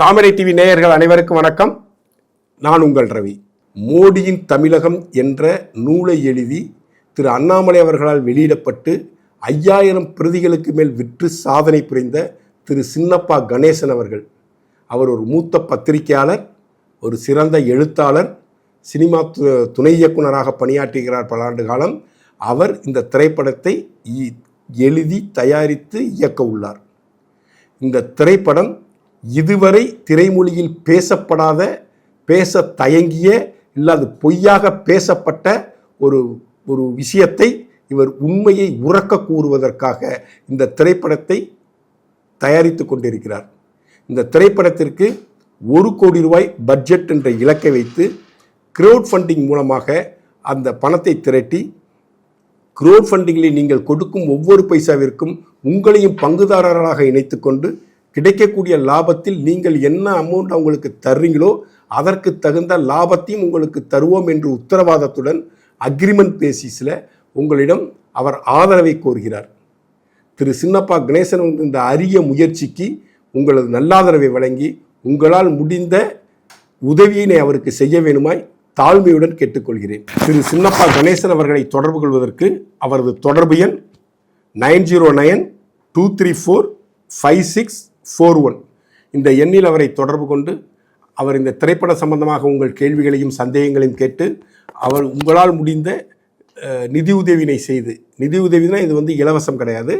தாமரை TV நேயர்கள் அனைவருக்கும் வணக்கம். நான் உங்கள் ரவி. மோடியின் தமிழகம் என்ற நூலை எழுதி திரு அண்ணாமலை அவர்களால் வெளியிடப்பட்டு ஐயாயிரம் பிரதிகளுக்கு மேல் விற்று சாதனை புரிந்த திரு சின்னப்பா கணேசன் அவர்கள். அவர் ஒரு மூத்த பத்திரிகையாளர் ஒரு சிறந்த எழுத்தாளர் சினிமா து- துணை இயக்குனராக பணியாற்றுகிறார் பல ஆண்டு காலம். அவர் இந்த திரைப்படத்தை இ- எழுதி தயாரித்து இயக்க உள்ளார். இந்த திரைப்படம் இதுவரை திரைமொழியில் பேசப்படாத பேச தயங்கிய இல்லாது பொய்யாக பேசப்பட்ட ஒரு ஒரு விஷயத்தை இவர் உண்மையை உறக்க கூறுவதற்காக இந்த திரைப்படத்தை தயாரித்து கொண்டிருக்கிறார். இந்த திரைப்படத்திற்கு ஒரு கோடி ரூபாய் பட்ஜெட் என்ற இலக்கை வைத்து க்ரௌட் ஃபண்டிங் மூலமாக அந்த பணத்தை திரட்டி க்ரௌட் ஃபண்டிங்கில் நீங்கள் கொடுக்கும் ஒவ்வொரு பைசாவிற்கும் உங்களையும் பங்குதாரர்களாக இணைத்துக்கொண்டு கிடைக்கக்கூடிய லாபத்தில் நீங்கள் என்ன அமௌண்ட் அவங்களுக்கு தர்றீங்களோ அதற்கு தகுந்த லாபத்தையும் உங்களுக்கு தருவோம் என்று உத்தரவாதத்துடன் அக்ரிமெண்ட் பேசிஸில் உங்களிடம் அவர் ஆதரவை கோருகிறார். திரு சின்னப்பா கணேசன் இந்த அரிய முயற்சிக்கு உங்களது நல்லாதரவை வழங்கி உங்களால் முடிந்த உதவியினை அவருக்கு செய்ய வேணுமாய் தாழ்மையுடன் கேட்டுக்கொள்கிறேன். திரு சின்னப்பா கணேசன் அவர்களை தொடர்பு கொள்வதற்கு அவரது தொடர்பு எண் nine zero nine two three four five six four one இந்த எண்ணில் அவரை தொடர்பு கொண்டு அவர் இந்த திரைப்பட சம்பந்தமாக உங்கள் கேள்விகளையும் சந்தேகங்களையும் கேட்டு அவர் உங்களால் முடிந்த நிதியுதவினை செய்து நிதியுதவினா இது வந்து இலவசம் கிடையாது.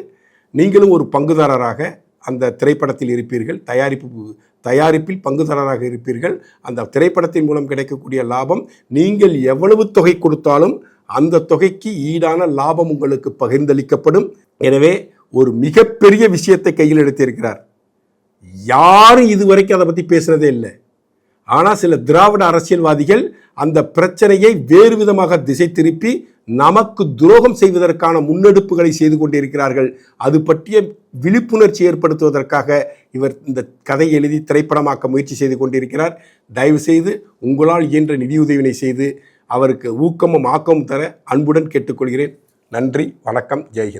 நீங்களும் ஒரு பங்குதாரராக அந்த திரைப்படத்தில் இருப்பீர்கள். தயாரிப்பு தயாரிப்பில் பங்குதாரராக இருப்பீர்கள். அந்த திரைப்படத்தின் மூலம் கிடைக்கக்கூடிய லாபம் நீங்கள் எவ்வளவு தொகை கொடுத்தாலும் அந்த தொகைக்கு ஈடான லாபம் உங்களுக்கு பகிர்ந்தளிக்கப்படும். எனவே ஒரு மிகப்பெரிய விஷயத்தை கையில் எடுத்திருக்கிறார். யாரும் இதுவரைக்கும் அதை பற்றி பேசுனதே இல்லை. ஆனால் சில திராவிட அரசியல்வாதிகள் அந்த பிரச்சனையை வேறு விதமாக திசை திருப்பி நமக்கு துரோகம் செய்வதற்கான முன்னெடுப்புகளை செய்து கொண்டிருக்கிறார்கள். அது பற்றிய விழிப்புணர்ச்சி ஏற்படுத்துவதற்காக இவர் இந்த கதை எழுதி திரைப்படமாக்க முயற்சி செய்து கொண்டிருக்கிறார். தயவு செய்து உங்களால் இயன்ற நிதியுதவினை செய்து அவருக்கு ஊக்கமும் ஆக்கமும் தர அன்புடன் கேட்டுக்கொள்கிறேன். நன்றி வணக்கம் ஜெய்ஹிந்த்.